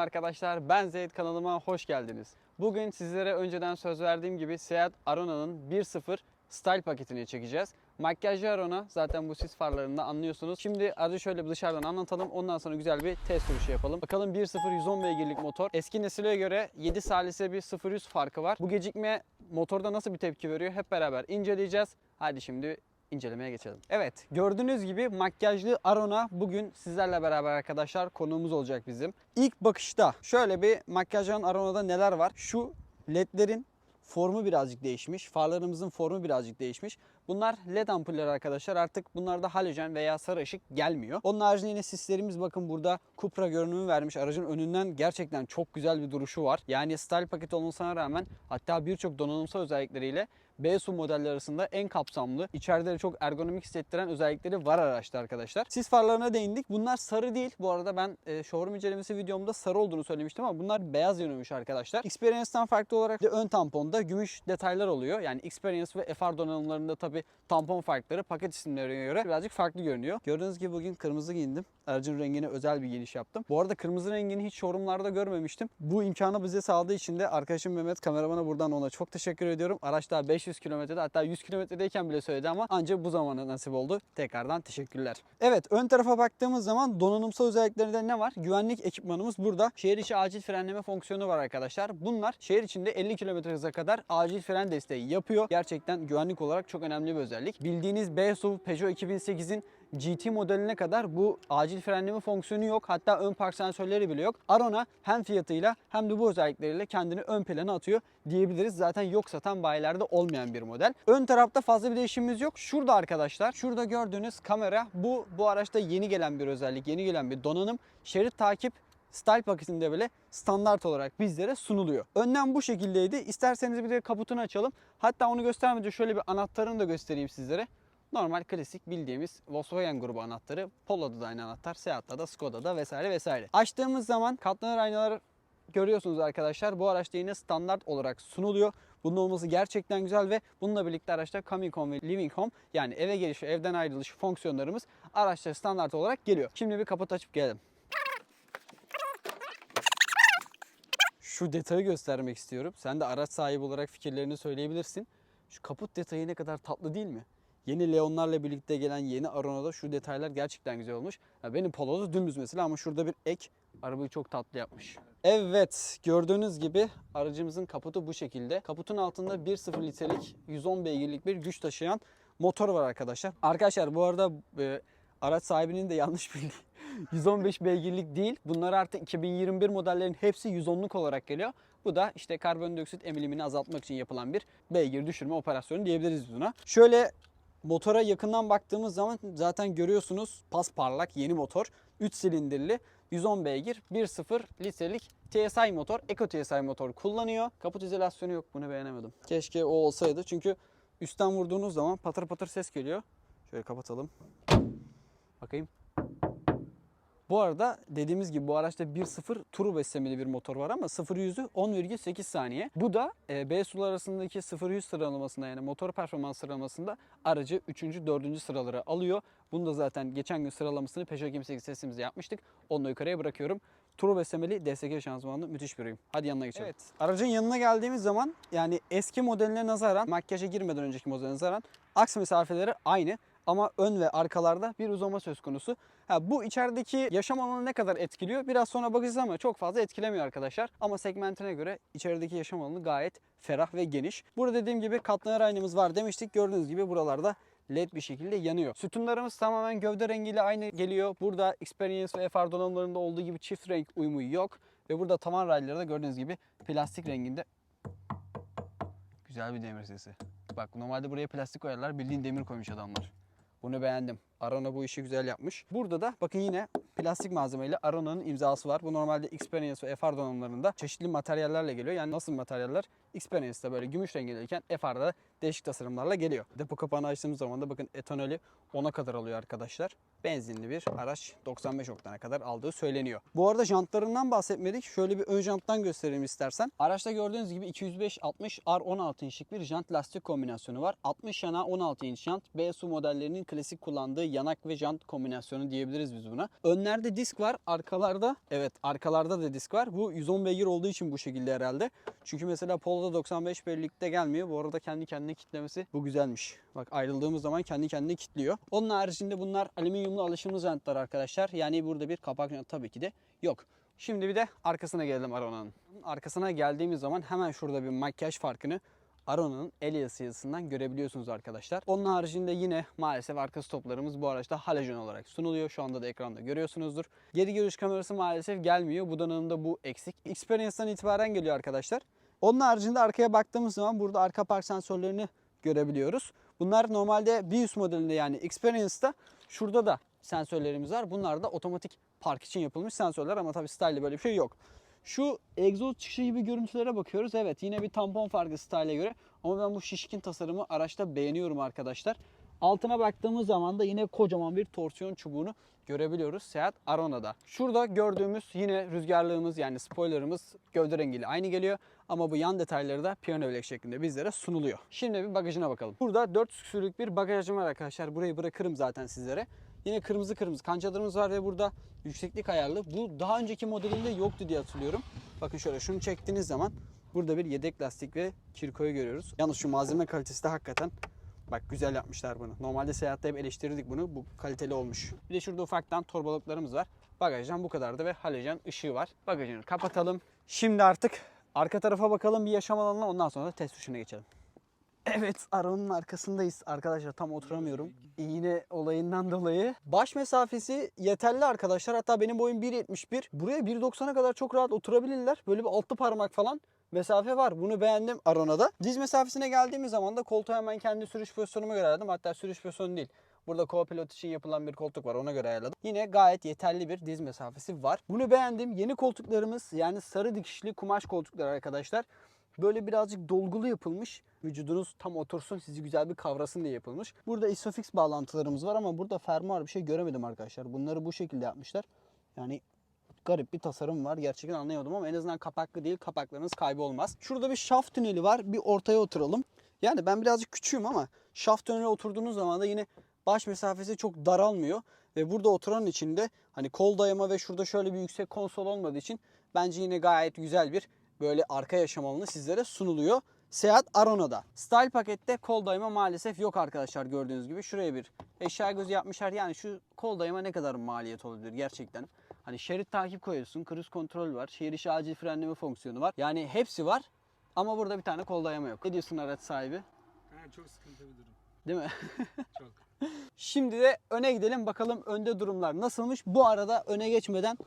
Arkadaşlar. Ben Zeyd kanalıma hoş geldiniz. Bugün sizlere önceden söz verdiğim gibi Seat Arona'nın 1.0 Style paketini çekeceğiz. Makyajlı Arona zaten bu sis farlarında anlıyorsunuz. Şimdi aracı şöyle bir dışarıdan anlatalım. Ondan sonra güzel bir test sürüşü yapalım. Bakalım 1.0 110 beygirlik motor. Eski nesile göre 7 salise bir 0-100 farkı var. Bu gecikme motorda nasıl bir tepki veriyor hep beraber inceleyeceğiz. Hadi şimdi incelemeye geçelim. Evet gördüğünüz gibi makyajlı Arona bugün sizlerle beraber arkadaşlar konuğumuz olacak bizim. İlk bakışta şöyle bir makyajlı Arona'da neler var? Şu ledlerin formu birazcık değişmiş. Farlarımızın formu birazcık değişmiş. Bunlar led ampuller arkadaşlar. Artık bunlarda halojen veya sarı ışık gelmiyor. Onun haricinde yine sislerimiz bakın burada Cupra görünümü vermiş. Aracın önünden gerçekten çok güzel bir duruşu var. Yani style paket olmasına rağmen hatta birçok donanımsal özellikleriyle B-SUV modeller arasında en kapsamlı, içeride de çok ergonomik hissettiren özellikleri var araçta arkadaşlar. Sis farlarına değindik. Bunlar sarı değil. Bu arada ben e, showroom incelemesi videomda sarı olduğunu söylemiştim ama bunlar beyaz yanıyormuş arkadaşlar. Experience'dan farklı olarak de ön tamponda gümüş detaylar oluyor. Yani Experience ve FR donanımlarında tabi tampon farkları paket isimlerine göre birazcık farklı görünüyor. Gördüğünüz gibi bugün kırmızı giyindim. Aracın rengine özel bir giyiniş yaptım. Bu arada kırmızı rengini hiç showroomlarda görmemiştim. Bu imkanı bize sağladığı için de arkadaşım Mehmet kameramana buradan ona çok teşekkür ediyorum. Araç daha 500 kilometrede hatta 100 kilometredeyken bile söyledi ama ancak bu zamana nasip oldu. Tekrardan teşekkürler. Evet ön tarafa baktığımız zaman donanımsal özelliklerinde ne var? Güvenlik ekipmanımız burada. Şehir içi acil frenleme fonksiyonu var arkadaşlar. Bunlar şehir içinde 50 km hıza kadar acil fren desteği yapıyor. Gerçekten güvenlik olarak çok önemli bir özellik. Bildiğiniz B-SUV Peugeot 2008'in GT modeline kadar bu acil frenleme fonksiyonu yok. Hatta ön park sensörleri bile yok. Arona hem fiyatıyla hem de bu özellikleriyle kendini ön plana atıyor diyebiliriz. Zaten yok satan bayilerde olmayan bir model. Ön tarafta fazla bir değişimimiz yok. Şurada arkadaşlar, şurada gördüğünüz kamera bu bu araçta yeni gelen bir özellik, yeni gelen bir donanım. Şerit takip Style paketinde bile standart olarak bizlere sunuluyor. Önden bu şekildeydi. İsterseniz bir de kaputunu açalım. Hatta onu göstermeden şöyle bir anahtarını da göstereyim sizlere. Normal klasik bildiğimiz Volkswagen grubu anahtarı. Polo'da da aynı anahtar, Seat'ta da, Skoda'da vesaire vesaire. Açtığımız zaman katlanır aynalar görüyorsunuz arkadaşlar. Bu araçta yine standart olarak sunuluyor. Bunun olması gerçekten güzel ve bununla birlikte araçta Coming Home ve Living Home yani eve geliş ve evden ayrılış fonksiyonlarımız araçta standart olarak geliyor. Şimdi bir kaput açıp gelelim. Şu detayı göstermek istiyorum. Sen de araç sahibi olarak fikirlerini söyleyebilirsin. Şu kaput detayı ne kadar tatlı değil mi? Yeni Leon'larla birlikte gelen yeni Arona'da şu detaylar gerçekten güzel olmuş. Ya benim Polo'da dümdüz mesela ama şurada bir ek arabayı çok tatlı yapmış. Evet gördüğünüz gibi aracımızın kaputu bu şekilde. Kaputun altında 1.0 litrelik 110 beygirlik bir güç taşıyan motor var arkadaşlar. Arkadaşlar bu arada e, araç sahibinin de yanlış bildiği 115 beygirlik değil. Bunlar artık 2021 modellerin hepsi 110'luk olarak geliyor. Bu da işte karbondioksit emilimini azaltmak için yapılan bir beygir düşürme operasyonu diyebiliriz buna. Şöyle motora yakından baktığımız zaman zaten görüyorsunuz pas parlak yeni motor. 3 silindirli 110 beygir 1.0 litrelik TSI motor, Eco TSI motor kullanıyor. Kaput izolasyonu yok bunu beğenemedim. Keşke o olsaydı çünkü üstten vurduğunuz zaman patır patır ses geliyor. Şöyle kapatalım. Bakayım. Bu arada dediğimiz gibi bu araçta 1.0 turbo beslemeli bir motor var ama 0-100'ü 10,8 saniye. Bu da e, B sular arasındaki 0-100 sıralamasında yani motor performans sıralamasında aracı 3. 4. sıralara alıyor. Bunu da zaten geçen gün sıralamasını Peugeot 28 testimizde yapmıştık. Onu da yukarıya bırakıyorum. Turbo beslemeli DSG şanzımanlı müthiş bir ürün. Hadi yanına geçelim. Evet. Aracın yanına geldiğimiz zaman yani eski modeline nazaran makyaja girmeden önceki modeline nazaran aks mesafeleri aynı ama ön ve arkalarda bir uzama söz konusu. Ha, bu içerideki yaşam alanı ne kadar etkiliyor? Biraz sonra bakacağız ama çok fazla etkilemiyor arkadaşlar. Ama segmentine göre içerideki yaşam alanı gayet ferah ve geniş. Burada dediğim gibi katlanır aynamız var demiştik. Gördüğünüz gibi buralarda led bir şekilde yanıyor. Sütunlarımız tamamen gövde rengiyle aynı geliyor. Burada Experience ve FR donanımlarında olduğu gibi çift renk uyumu yok. Ve burada tavan rayları da gördüğünüz gibi plastik renginde. Güzel bir demir sesi. Bak normalde buraya plastik koyarlar. Bildiğin demir koymuş adamlar. Bunu beğendim. Arona bu işi güzel yapmış. Burada da bakın yine plastik malzemeyle Arona'nın imzası var. Bu normalde Experience ve FR donanımlarında çeşitli materyallerle geliyor. Yani nasıl materyaller? Experience'da böyle gümüş rengi gelirken FR'da da değişik tasarımlarla geliyor. Depo kapağını açtığımız zaman da bakın etanolü 10'a kadar alıyor arkadaşlar. Benzinli bir araç 95 oktana kadar aldığı söyleniyor. Bu arada jantlarından bahsetmedik. Şöyle bir ön janttan göstereyim istersen. Araçta gördüğünüz gibi 205-60 R16 inçlik bir jant lastik kombinasyonu var. 60 yana 16 inç jant. BSU modellerinin klasik kullandığı yanak ve jant kombinasyonu diyebiliriz biz buna. Önlerde disk var. Arkalarda evet arkalarda da disk var. Bu 110 beygir olduğu için bu şekilde herhalde. Çünkü mesela Polo'da 95 birlikte gelmiyor. Bu arada kendi kendine kitlemesi bu güzelmiş. Bak ayrıldığımız zaman kendi kendine kitliyor. Onun haricinde bunlar alüminyumlu alışımlı jantlar arkadaşlar. Yani burada bir kapak jant tabii ki de yok. Şimdi bir de arkasına gelelim Arona'nın. Arkasına geldiğimiz zaman hemen şurada bir makyaj farkını Arona'nın el yazısı yazısından görebiliyorsunuz arkadaşlar. Onun haricinde yine maalesef arka stoplarımız bu araçta halojen olarak sunuluyor. Şu anda da ekranda görüyorsunuzdur. Geri görüş kamerası maalesef gelmiyor. Bu donanımda bu eksik. Experience'dan itibaren geliyor arkadaşlar. Onun haricinde arkaya baktığımız zaman burada arka park sensörlerini görebiliyoruz. Bunlar normalde bir üst modelinde yani Experience'da şurada da sensörlerimiz var. Bunlar da otomatik park için yapılmış sensörler ama tabii Style'de böyle bir şey yok. Şu egzoz çıkışı gibi görüntülere bakıyoruz. Evet yine bir tampon farkı Style'e göre. Ama ben bu şişkin tasarımı araçta beğeniyorum arkadaşlar. Altına baktığımız zaman da yine kocaman bir torsiyon çubuğunu görebiliyoruz Seat Arona'da. Şurada gördüğümüz yine rüzgarlığımız yani spoilerımız gövde rengiyle aynı geliyor. Ama bu yan detayları da piyano bilek şeklinde bizlere sunuluyor. Şimdi bir bagajına bakalım. Burada 4 küsürlük bir bagajım var arkadaşlar. Burayı bırakırım zaten sizlere. Yine kırmızı kırmızı kancalarımız var ve burada yükseklik ayarlı. Bu daha önceki modelinde yoktu diye hatırlıyorum. Bakın şöyle şunu çektiğiniz zaman burada bir yedek lastik ve kirkoyu görüyoruz. Yalnız şu malzeme kalitesi de hakikaten Bak güzel yapmışlar bunu. Normalde seyahatte hep eleştirirdik bunu. Bu kaliteli olmuş. Bir de şurada ufaktan torbalıklarımız var. Bagajdan bu kadardı ve halojen ışığı var. Bagajını kapatalım. Şimdi artık arka tarafa bakalım bir yaşam alanına ondan sonra da test sürüşüne geçelim. Evet arabanın arkasındayız. Arkadaşlar tam oturamıyorum. İğne olayından dolayı. Baş mesafesi yeterli arkadaşlar. Hatta benim boyum 1.71. Buraya 1.90'a kadar çok rahat oturabilirler. Böyle bir altı parmak falan mesafe var. Bunu beğendim Arona'da. Diz mesafesine geldiğimiz zaman da koltuğu hemen kendi sürüş pozisyonuma göre ayarladım. Hatta sürüş pozisyonu değil. Burada co-pilot için yapılan bir koltuk var ona göre ayarladım. Yine gayet yeterli bir diz mesafesi var. Bunu beğendim. Yeni koltuklarımız yani sarı dikişli kumaş koltuklar arkadaşlar. Böyle birazcık dolgulu yapılmış. Vücudunuz tam otursun, sizi güzel bir kavrasın diye yapılmış. Burada isofix bağlantılarımız var ama burada fermuar bir şey göremedim arkadaşlar. Bunları bu şekilde yapmışlar. Yani garip bir tasarım var. Gerçekten anlayamadım ama en azından kapaklı değil. Kapaklarınız kaybolmaz. Şurada bir şaft tüneli var. Bir ortaya oturalım. Yani ben birazcık küçüğüm ama şaft tüneli oturduğunuz zaman da yine baş mesafesi çok daralmıyor. Ve burada oturan için de hani kol dayama ve şurada şöyle bir yüksek konsol olmadığı için bence yine gayet güzel bir böyle arka yaşam alanı sizlere sunuluyor. Seat Arona'da. Style pakette kol dayama maalesef yok arkadaşlar gördüğünüz gibi. Şuraya bir eşya gözü yapmışlar. Yani şu kol dayama ne kadar maliyet olabilir gerçekten. Hani şerit takip koyuyorsun, cruise kontrol var, şehir içi acil frenleme fonksiyonu var. Yani hepsi var ama burada bir tane kol dayama yok. Ne diyorsun araç sahibi? Ha, çok sıkıntı bir durum. Değil mi? Çok. Şimdi de öne gidelim bakalım önde durumlar nasılmış. Bu arada öne geçmeden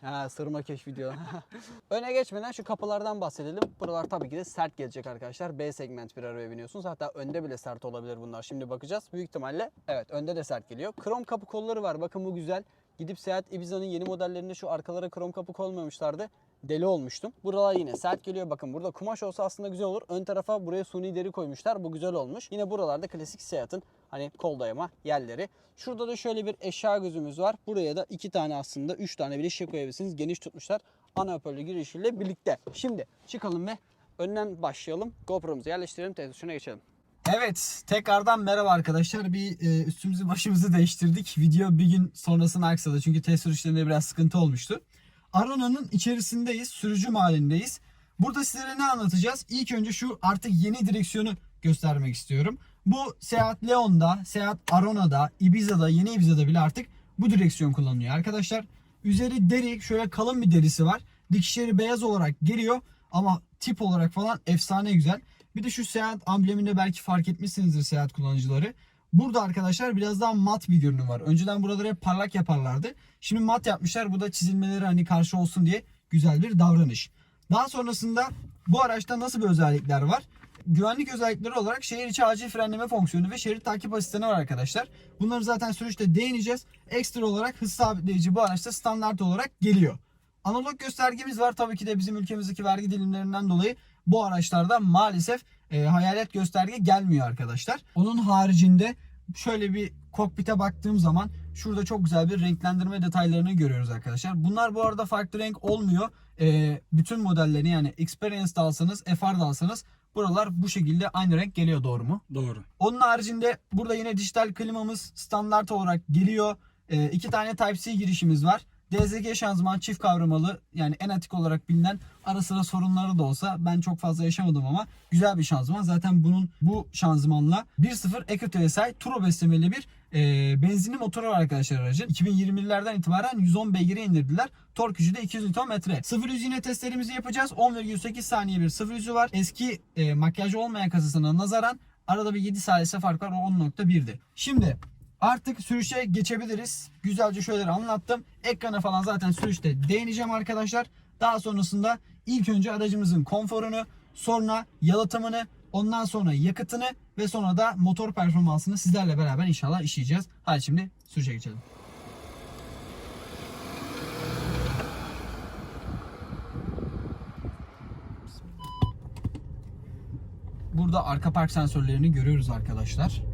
Ha sırma keşf video. Öne geçmeden şu kapılardan bahsedelim. Buralar tabii ki de sert gelecek arkadaşlar. B segment bir arabaya biniyorsunuz. Hatta önde bile sert olabilir bunlar. Şimdi bakacağız. Büyük ihtimalle evet önde de sert geliyor. Krom kapı kolları var. Bakın bu güzel. Gidip Seat Ibiza'nın yeni modellerinde şu arkalara krom kapı koymamışlardı. Deli olmuştum. Buralar yine sert geliyor. Bakın burada kumaş olsa aslında güzel olur. Ön tarafa buraya suni deri koymuşlar. Bu güzel olmuş. Yine buralarda klasik Seat'ın hani kol dayama yerleri. Şurada da şöyle bir eşya gözümüz var. Buraya da iki tane aslında üç tane bile şişe koyabilirsiniz. Geniş tutmuşlar. Ana hoparlör girişiyle birlikte. Şimdi çıkalım ve önden başlayalım. GoPro'muzu yerleştirelim. Tezgahına geçelim. Evet, tekrardan merhaba arkadaşlar. Bir e, üstümüzü başımızı değiştirdik. Video bir gün sonrasına aksadı çünkü test sürüşlerinde biraz sıkıntı olmuştu. Arona'nın içerisindeyiz, sürücü mahallindeyiz. Burada sizlere ne anlatacağız? İlk önce şu artık yeni direksiyonu göstermek istiyorum. Bu Seat Leon'da, Seat Arona'da, Ibiza'da, yeni Ibiza'da bile artık bu direksiyon kullanılıyor arkadaşlar. Üzeri deri, şöyle kalın bir derisi var. Dikişleri beyaz olarak geliyor ama tip olarak falan efsane güzel. Bir de şu Seat ambleminde belki fark etmişsinizdir Seat kullanıcıları. Burada arkadaşlar biraz daha mat bir görünüm var. Önceden buraları hep parlak yaparlardı. Şimdi mat yapmışlar. Bu da çizilmeleri hani karşı olsun diye güzel bir davranış. Daha sonrasında bu araçta nasıl bir özellikler var? Güvenlik özellikleri olarak şehir içi acil frenleme fonksiyonu ve şerit takip asistanı var arkadaşlar. Bunları zaten sürüşte değineceğiz. Ekstra olarak hız sabitleyici bu araçta standart olarak geliyor. Analog göstergemiz var. Tabii ki de bizim ülkemizdeki vergi dilimlerinden dolayı bu araçlarda maalesef e, hayalet gösterge gelmiyor arkadaşlar. Onun haricinde şöyle bir kokpite baktığım zaman şurada çok güzel bir renklendirme detaylarını görüyoruz arkadaşlar. Bunlar bu arada farklı renk olmuyor. E, bütün modellerini yani Experience da alsanız, FR da alsanız buralar bu şekilde aynı renk geliyor doğru mu? Doğru. Onun haricinde burada yine dijital klimamız standart olarak geliyor. Ee, iki tane Type-C girişimiz var. DZG şanzıman çift kavramalı yani en atik olarak bilinen ara sıra sorunları da olsa ben çok fazla yaşamadım ama güzel bir şanzıman. Zaten bunun bu şanzımanla 1.0 EcoTSI turbo beslemeli bir e, benzinli motoru var arkadaşlar aracın. 2020'lerden itibaren 110 beygire indirdiler. Tork gücü de 200 Nm. 0 100 yine testlerimizi yapacağız. 10,8 saniye bir 0 yüzü var. Eski e, makyajı olmayan kasasına nazaran Arada bir 7 salise fark var. O 10.1'di. Şimdi artık sürüşe geçebiliriz. Güzelce şöyle anlattım. Ekrana falan zaten sürüşte değineceğim arkadaşlar. Daha sonrasında ilk önce aracımızın konforunu, sonra yalıtımını, ondan sonra yakıtını ve sonra da motor performansını sizlerle beraber inşallah işleyeceğiz. Hadi şimdi sürüşe geçelim. Burada arka park sensörlerini görüyoruz arkadaşlar.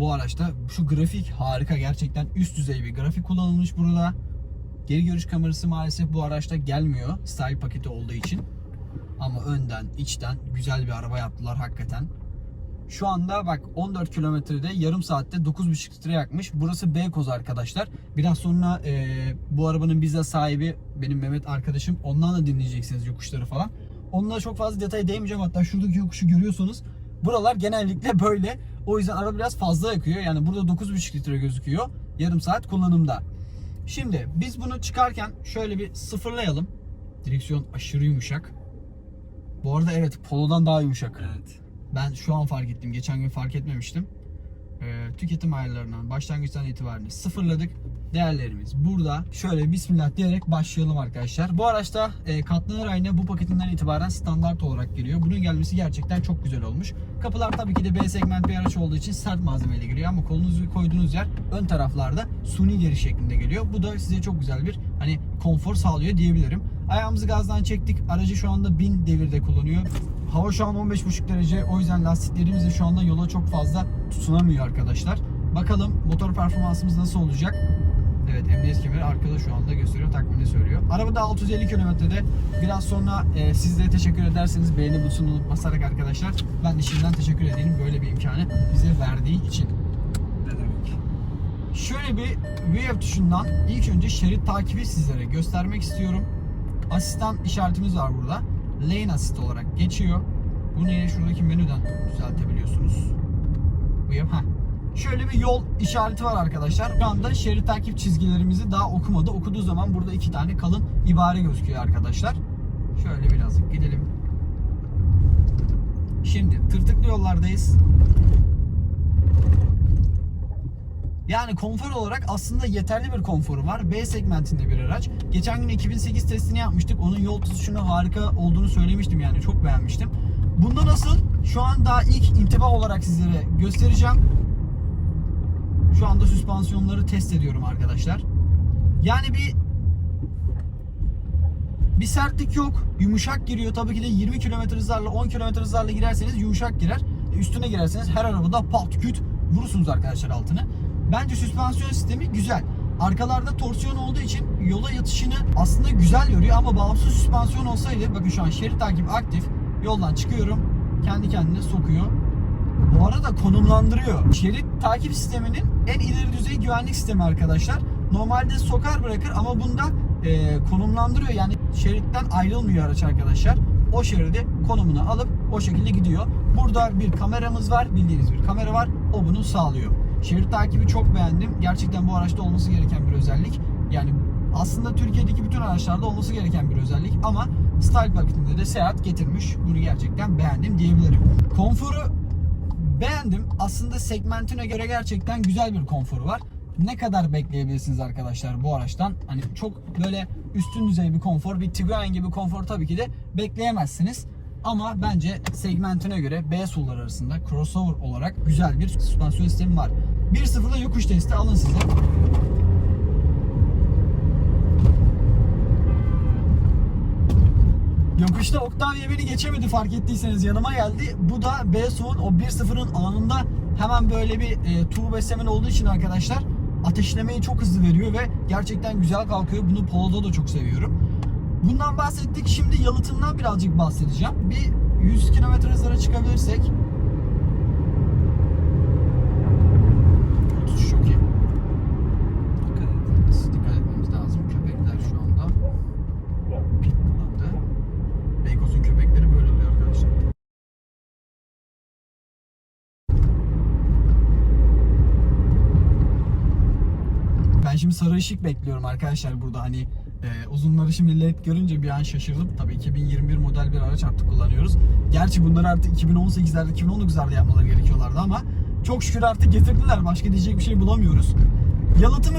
Bu araçta şu grafik harika gerçekten üst düzey bir grafik kullanılmış burada. Geri görüş kamerası maalesef bu araçta gelmiyor style paketi olduğu için. Ama önden, içten güzel bir araba yaptılar hakikaten. Şu anda bak 14 kilometrede yarım saatte 9,5 litre yakmış. Burası Beykoz arkadaşlar. Biraz sonra e, bu arabanın bizzat sahibi benim Mehmet arkadaşım. Ondan da dinleyeceksiniz yokuşları falan. Onlara çok fazla detaya değmeyeceğim. Hatta şuradaki yokuşu görüyorsunuz. Buralar genellikle böyle. O yüzden araba biraz fazla yakıyor. Yani burada 9,5 litre gözüküyor. Yarım saat kullanımda. Şimdi biz bunu çıkarken şöyle bir sıfırlayalım. Direksiyon aşırı yumuşak. Bu arada evet Polo'dan daha yumuşak. Evet. Ben şu an fark ettim. Geçen gün fark etmemiştim. Ee, tüketim ayarlarından başlangıçtan itibaren sıfırladık. Değerlerimiz burada. Şöyle bismillah diyerek başlayalım arkadaşlar. Bu araçta e, katlanır ayna bu paketinden itibaren standart olarak geliyor. Bunun gelmesi gerçekten çok güzel olmuş. Kapılar tabii ki de B segment bir araç olduğu için sert malzemeyle giriyor ama kolunuzu koyduğunuz yer ön taraflarda suni geri şeklinde geliyor. Bu da size çok güzel bir hani konfor sağlıyor diyebilirim. Ayağımızı gazdan çektik. Aracı şu anda 1000 devirde kullanıyor. Hava şu an 15,5 derece. O yüzden lastiklerimiz de şu anda yola çok fazla tutunamıyor arkadaşlar. Bakalım motor performansımız nasıl olacak? Evet emniyet kemeri arkada şu anda gösteriyor takvimini söylüyor. Arabada 650 kilometrede biraz sonra e, siz de teşekkür ederseniz beğeni butonunu basarak arkadaşlar ben de şimdiden teşekkür edeyim böyle bir imkanı bize verdiği için. Ne demek? Şöyle bir Wave tuşundan ilk önce şerit takibi sizlere göstermek istiyorum. Asistan işaretimiz var burada. Lane assist olarak geçiyor. Bunu yine şuradaki menüden düzeltebiliyorsunuz. Wave ha. Şöyle bir yol işareti var arkadaşlar. Şu anda şerit takip çizgilerimizi daha okumadı. Okuduğu zaman burada iki tane kalın ibare gözüküyor arkadaşlar. Şöyle birazcık gidelim. Şimdi tırtıklı yollardayız. Yani konfor olarak aslında yeterli bir konforu var. B segmentinde bir araç. Geçen gün 2008 testini yapmıştık. Onun yol tutuşunu harika olduğunu söylemiştim yani çok beğenmiştim. Bunda nasıl? Şu an daha ilk intiba olarak sizlere göstereceğim. Şu anda süspansiyonları test ediyorum arkadaşlar. Yani bir bir sertlik yok. Yumuşak giriyor. Tabii ki de 20 km hızlarla 10 km hızlarla girerseniz yumuşak girer. E, Üstüne girerseniz her arabada pat küt vurursunuz arkadaşlar altını. Bence süspansiyon sistemi güzel. Arkalarda torsiyon olduğu için yola yatışını aslında güzel yoruyor ama bağımsız süspansiyon olsaydı bakın şu an şerit takip aktif. Yoldan çıkıyorum. Kendi kendine sokuyor. Bu arada konumlandırıyor. Şerit takip sisteminin en ileri düzey güvenlik sistemi arkadaşlar. Normalde sokar bırakır ama bunda e, konumlandırıyor. Yani şeritten ayrılmıyor araç arkadaşlar. O şeridi konumuna alıp o şekilde gidiyor. Burada bir kameramız var. Bildiğiniz bir kamera var. O bunu sağlıyor. Şerit takibi çok beğendim. Gerçekten bu araçta olması gereken bir özellik. Yani aslında Türkiye'deki bütün araçlarda olması gereken bir özellik ama Style paketinde de Seat getirmiş. Bunu gerçekten beğendim diyebilirim. Konforu beğendim. Aslında segmentine göre gerçekten güzel bir konforu var. Ne kadar bekleyebilirsiniz arkadaşlar bu araçtan? Hani çok böyle üstün düzey bir konfor, bir Tiguan gibi konfor tabii ki de bekleyemezsiniz. Ama bence segmentine göre B SUV'lar arasında crossover olarak güzel bir süspansiyon sistemi var. 1.0'da yokuş testi alın size. Yokuşta Octavia beni geçemedi fark ettiyseniz yanıma geldi. Bu da BSO'nun o 1.0'ın anında hemen böyle bir e, turbo beslemen olduğu için arkadaşlar ateşlemeyi çok hızlı veriyor ve gerçekten güzel kalkıyor. Bunu Polo'da da çok seviyorum. Bundan bahsettik. Şimdi yalıtımdan birazcık bahsedeceğim. Bir 100 km hızlara çıkabilirsek Tutuş çok iyi. Dikkat etmemiz, dikkat etmemiz lazım. Köpekler şu anda pit kullandı. Beykoz'un köpekleri böyle oluyor arkadaşlar. Ben şimdi sarı ışık bekliyorum arkadaşlar burada hani e, uzunları şimdi led görünce bir an şaşırdım. Tabii 2021 model bir araç artık kullanıyoruz. Gerçi bunları artık 2018'lerde 2019'larda yapmaları gerekiyorlardı ama çok şükür artık getirdiler. Başka diyecek bir şey bulamıyoruz. Yalıtımı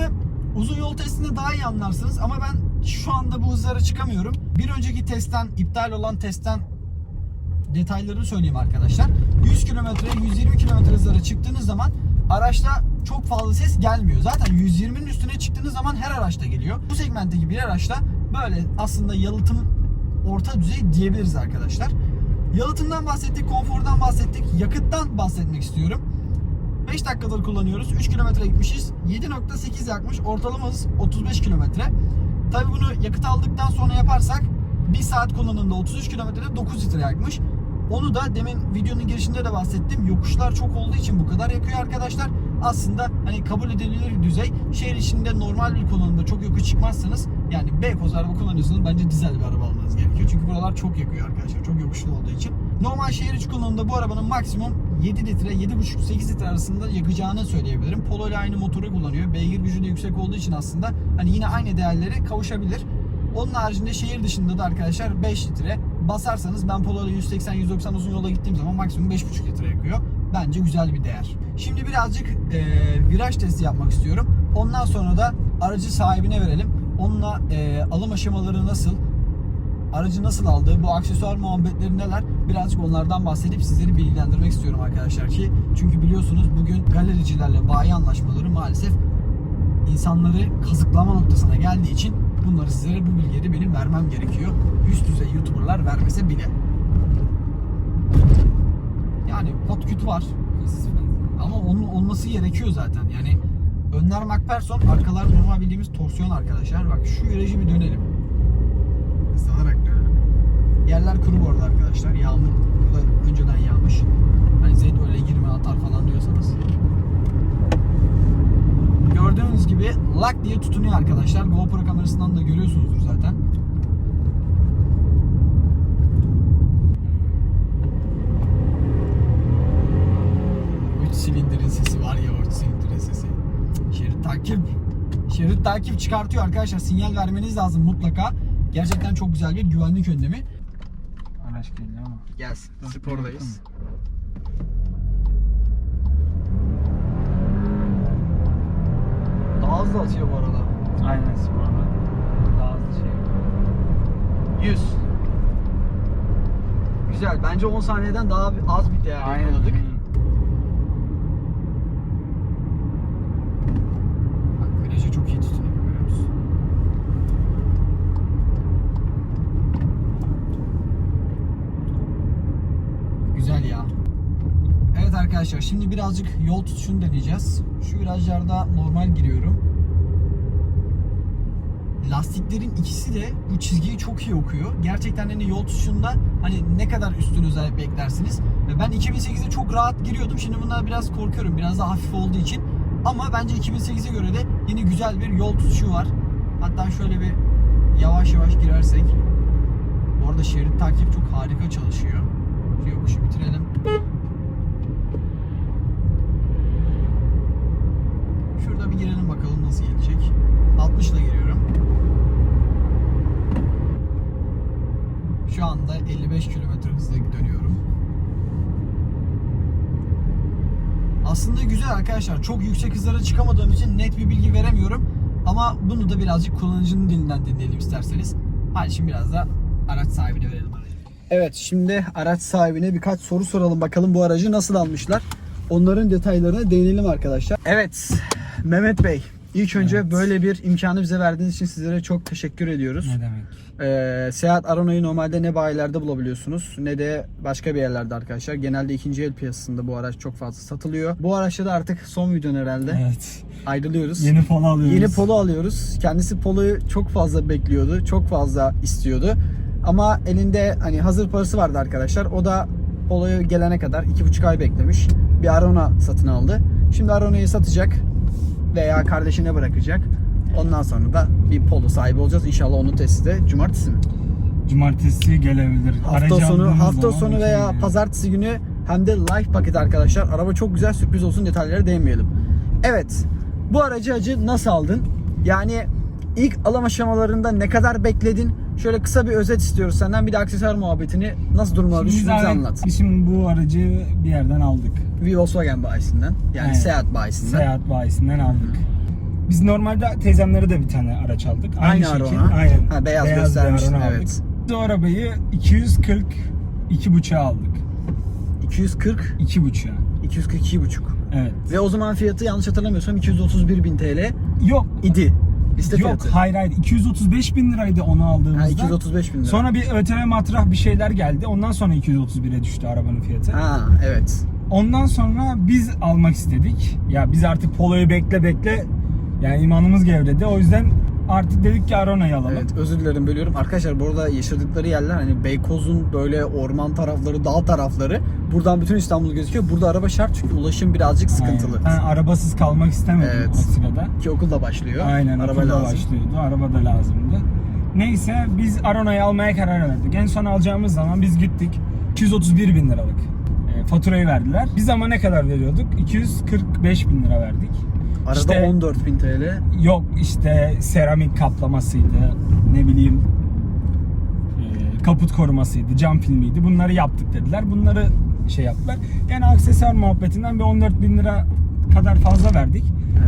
uzun yol testinde daha iyi anlarsınız ama ben şu anda bu hızlara çıkamıyorum. Bir önceki testten, iptal olan testten detaylarını söyleyeyim arkadaşlar. 100 km, 120 km hızlara çıktığınız zaman araçta çok fazla ses gelmiyor. Zaten 120'nin üstüne çıktığınız zaman her araçta geliyor. Bu segmentteki bir araçta böyle aslında yalıtım orta düzey diyebiliriz arkadaşlar. Yalıtımdan bahsettik, konfordan bahsettik, yakıttan bahsetmek istiyorum. 5 dakikadır kullanıyoruz. 3 kilometre gitmişiz. 7.8 yakmış. Ortalama hız 35 kilometre. Tabi bunu yakıt aldıktan sonra yaparsak 1 saat kullanımda 33 kilometrede 9 litre yakmış. Onu da demin videonun girişinde de bahsettim. Yokuşlar çok olduğu için bu kadar yakıyor arkadaşlar. Aslında hani kabul edilir düzey. Şehir içinde normal bir kullanımda çok yokuş çıkmazsanız yani Beykoz araba kullanıyorsanız bence dizel bir araba almanız gerekiyor. Çünkü buralar çok yakıyor arkadaşlar. Çok yokuşlu olduğu için. Normal şehir içi kullanımda bu arabanın maksimum 7 litre, 7,5-8 litre arasında yakacağını söyleyebilirim. Polo ile aynı motoru kullanıyor. Beygir gücü de yüksek olduğu için aslında hani yine aynı değerlere kavuşabilir. Onun haricinde şehir dışında da arkadaşlar 5 litre basarsanız ben Polo ile 180-190 uzun yola gittiğim zaman maksimum 5,5 litre yakıyor. Bence güzel bir değer. Şimdi birazcık e, viraj testi yapmak istiyorum. Ondan sonra da aracı sahibine verelim. Onunla e, alım aşamaları nasıl, aracı nasıl aldı, bu aksesuar muhabbetleri neler birazcık onlardan bahsedip sizleri bilgilendirmek istiyorum arkadaşlar ki çünkü biliyorsunuz bugün galericilerle bayi anlaşmaları maalesef insanları kazıklama noktasına geldiği için bunları sizlere bu bilgileri benim vermem gerekiyor. Üst düzey YouTuber'lar vermese bile. Yani pot küt var ama onun olması gerekiyor zaten. Yani önler McPherson, arkalar normal bildiğimiz torsiyon arkadaşlar. Bak şu virajı bir dönelim. Dönelim. Yerler kuru bu arada arkadaşlar. Yağmur burada önceden yağmış. Hani Zeyt öyle girme atar falan diyorsanız. Gördüğünüz gibi lak diye tutunuyor arkadaşlar. GoPro kamerasından da görüyorsunuzdur zaten. Üç silindirin sesi var ya o silindirin sesi. Şerit takip. Şerit takip çıkartıyor arkadaşlar. Sinyal vermeniz lazım mutlaka. Gerçekten çok güzel bir güvenlik önlemi. Araç geliyor ama. Gelsin. Spordayız. Daha hızlı atıyor bu arada. Aynen sporda. Daha hızlı şey. 100. Güzel. Bence 10 saniyeden daha az bir değer Aynen. yakaladık. Bak çok iyi tutunuyor görüyor musun? Güzel ya. Evet arkadaşlar şimdi birazcık yol tutuşunu deneyeceğiz. Şu virajlarda normal giriyorum. Lastiklerin ikisi de bu çizgiyi çok iyi okuyor. Gerçekten hani yol tutuşunda hani ne kadar üstün özellik beklersiniz. Ben 2008'de çok rahat giriyordum. Şimdi bunlar biraz korkuyorum. Biraz daha hafif olduğu için. Ama bence 2008'e göre de yine güzel bir yol tutuşu var. Hatta şöyle bir yavaş yavaş girersek. Bu arada şerit takip çok harika çalışıyor. Şu yokuşu bitirelim. Şurada bir girelim bakalım nasıl gelecek. 60 ile giriyorum. Şu anda 55 km hızla dönüyorum. Aslında güzel arkadaşlar. Çok yüksek hızlara çıkamadığım için net bir bilgi veremiyorum. Ama bunu da birazcık kullanıcının dilinden dinleyelim isterseniz. Hadi şimdi biraz da araç sahibine verelim aracı. Evet şimdi araç sahibine birkaç soru soralım bakalım bu aracı nasıl almışlar. Onların detaylarına değinelim arkadaşlar. Evet Mehmet Bey İlk önce Evet. böyle bir imkanı bize verdiğiniz için sizlere çok teşekkür ediyoruz. Ne demek? Ee, Seat Arona'yı normalde ne bayilerde bulabiliyorsunuz ne de başka bir yerlerde arkadaşlar. Genelde ikinci el piyasasında bu araç çok fazla satılıyor. Bu araçta da artık son videon herhalde. Evet. Ayrılıyoruz. Yeni polo alıyoruz. Yeni polo alıyoruz. Kendisi poloyu çok fazla bekliyordu. Çok fazla istiyordu. Ama elinde hani hazır parası vardı arkadaşlar. O da poloyu gelene kadar iki buçuk ay beklemiş. Bir Arona satın aldı. Şimdi Arona'yı satacak veya kardeşine bırakacak. Ondan sonra da bir polo sahibi olacağız. İnşallah onun testi de cumartesi mi? Cumartesi gelebilir. Hafta Aracı sonu hafta sonu veya okey. pazartesi günü hem de live paket arkadaşlar. Araba çok güzel sürpriz olsun detaylara değinmeyelim. Evet. Bu aracı acı nasıl aldın? Yani ilk alım aşamalarında ne kadar bekledin? Şöyle kısa bir özet istiyoruz senden. Bir de aksesuar muhabbetini nasıl durumlar Şimdi biz, düşündüğünüzü abi- anlat. biz şimdi bu aracı bir yerden aldık. Bir Volkswagen bayisinden. Yani Aynen. Seat bayisinden. Seyahat bayisinden aldık. Biz normalde teyzemlere de bir tane araç aldık. Aynı şekil, Arona. Aynen. Ha, beyaz bir göstermiştin, evet. Biz o arabayı 240 iki buçuğa aldık. 240 İki buçuğa. 242 buçuk. Evet. Ve o zaman fiyatı yanlış hatırlamıyorsam 231 bin TL Yok. idi. Liste Yok fiyatı. hayır hayır 235 bin liraydı onu aldığımızda. Ha, 235 bin lira. Sonra bir ÖTV matrah bir şeyler geldi. Ondan sonra 231'e düştü arabanın fiyatı. Ha evet. Ondan sonra biz almak istedik. Ya biz artık Polo'yu bekle bekle yani imanımız gevredi. O yüzden artık dedik ki Arona'yı alalım. Evet özür dilerim bölüyorum. Arkadaşlar bu arada yaşadıkları yerler hani Beykoz'un böyle orman tarafları, dağ tarafları. Buradan bütün İstanbul gözüküyor. Burada araba şart çünkü ulaşım birazcık sıkıntılı. Aynen. Ben arabasız kalmak istemedim Evet. o sırada. Ki okul da başlıyor. Aynen araba okulda lazım. başlıyordu. Araba da lazımdı. Neyse biz Arona'yı almaya karar verdik. En son alacağımız zaman biz gittik. 231 bin liralık e, faturayı verdiler. Biz ama ne kadar veriyorduk? 245 bin lira verdik. Arada İşte- 14 bin TL. Yok işte seramik kaplamasıydı. Ne bileyim e, kaput korumasıydı, cam filmiydi. Bunları yaptık dediler. Bunları şey yaptılar. Yani aksesuar muhabbetinden bir 14 bin lira kadar fazla verdik.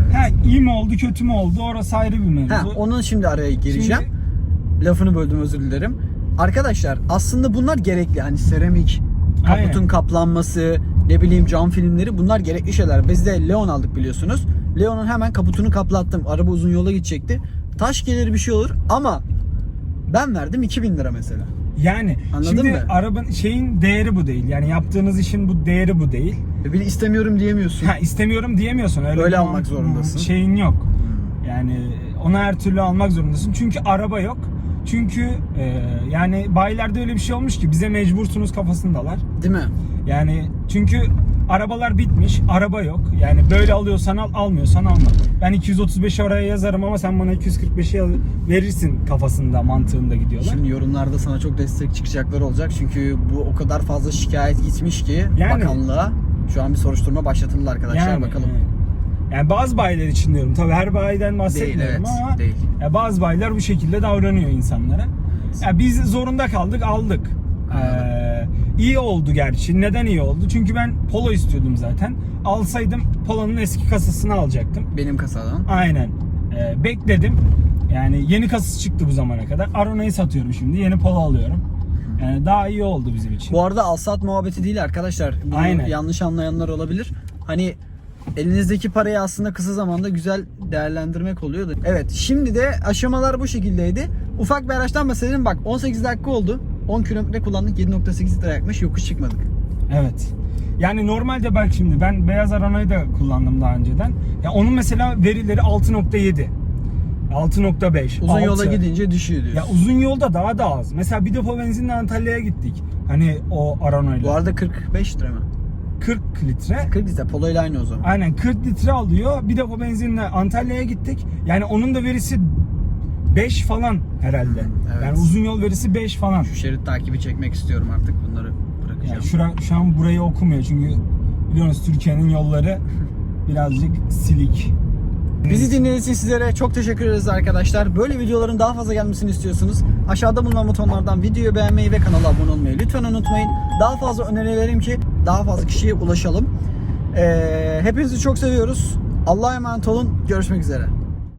Evet. Ha iyi mi oldu kötü mü oldu orası ayrı bir mevzu. Ha, onun şimdi araya gireceğim. Lafını böldüm özür dilerim. Arkadaşlar aslında bunlar gerekli. Hani seramik, kaputun Aynen. kaplanması, ne bileyim cam filmleri bunlar gerekli şeyler. Biz de Leon aldık biliyorsunuz. Leon'un hemen kaputunu kaplattım. Araba uzun yola gidecekti. Taş gelir bir şey olur ama ben verdim 2000 lira mesela. Yani Anladın şimdi mı? arabanın şeyin değeri bu değil. Yani yaptığınız işin bu değeri bu değil. Ve bir istemiyorum diyemiyorsun. Ha istemiyorum diyemiyorsun. Öyle, Öyle almak zorundasın. Şeyin yok. Yani ona her türlü almak zorundasın. Çünkü araba yok. Çünkü e, yani bayilerde öyle bir şey olmuş ki bize mecbursunuz kafasındalar. Değil mi? Yani çünkü arabalar bitmiş, araba yok. Yani böyle alıyorsan al, almıyorsan alma. Ben 235 oraya yazarım ama sen bana 245'i al- verirsin kafasında, mantığında gidiyorlar. Şimdi yorumlarda sana çok destek çıkacaklar olacak. Çünkü bu o kadar fazla şikayet gitmiş ki Yani- bakanlığa. Şu an bir soruşturma başlatıldı arkadaşlar bakalım. Yani, yani bazı bayiler için diyorum. Tabii her bayiden Değil bahsetmiyorum evet ama değil. ya bazı bayiler bu şekilde davranıyor insanlara. Ya biz zorunda kaldık, aldık. Ee, iyi oldu gerçi. Neden iyi oldu? Çünkü ben Polo istiyordum zaten. Alsaydım Polo'nun eski kasasını alacaktım. Benim kasadan. Aynen. Ee, bekledim. Yani yeni kasası çıktı bu zamana kadar. Arona'yı satıyorum şimdi. Yeni Polo alıyorum. Yani daha iyi oldu bizim için. Bu arada alsat muhabbeti değil arkadaşlar. Bunu Aynen. yanlış anlayanlar olabilir. Hani elinizdeki parayı aslında kısa zamanda güzel değerlendirmek oluyordu. Evet şimdi de aşamalar bu şekildeydi. Ufak bir araçtan bahsedelim. Bak 18 dakika oldu. 10 kilometre kullandık. 7.8 litre yakmış. Yokuş çıkmadık. Evet. Yani normalde bak şimdi ben beyaz Arana'yı da kullandım daha önceden. Ya onun mesela verileri 6.7. 6.5. Uzun 6. yola gidince düşüyor diyorsun. Ya uzun yolda daha da az. Mesela bir depo benzinle Antalya'ya gittik. Hani o Arana'yla. Bu arada 45 litre mi? 40 litre. 40 litre. Polo ile aynı o zaman. Aynen 40 litre alıyor. Bir depo benzinle Antalya'ya gittik. Yani onun da verisi 5 falan herhalde. evet. Yani uzun yol verisi 5 falan. Şu şerit takibi çekmek istiyorum artık. Bunları bırakacağım. Yani şura, şu an burayı okumuyor çünkü biliyorsunuz Türkiye'nin yolları birazcık silik. Bizi dinlediğiniz için sizlere çok teşekkür ederiz arkadaşlar. Böyle videoların daha fazla gelmesini istiyorsunuz. Aşağıda bulunan butonlardan videoyu beğenmeyi ve kanala abone olmayı lütfen unutmayın. Daha fazla öneri verelim ki daha fazla kişiye ulaşalım. Ee, hepinizi çok seviyoruz. Allah'a emanet olun. Görüşmek üzere.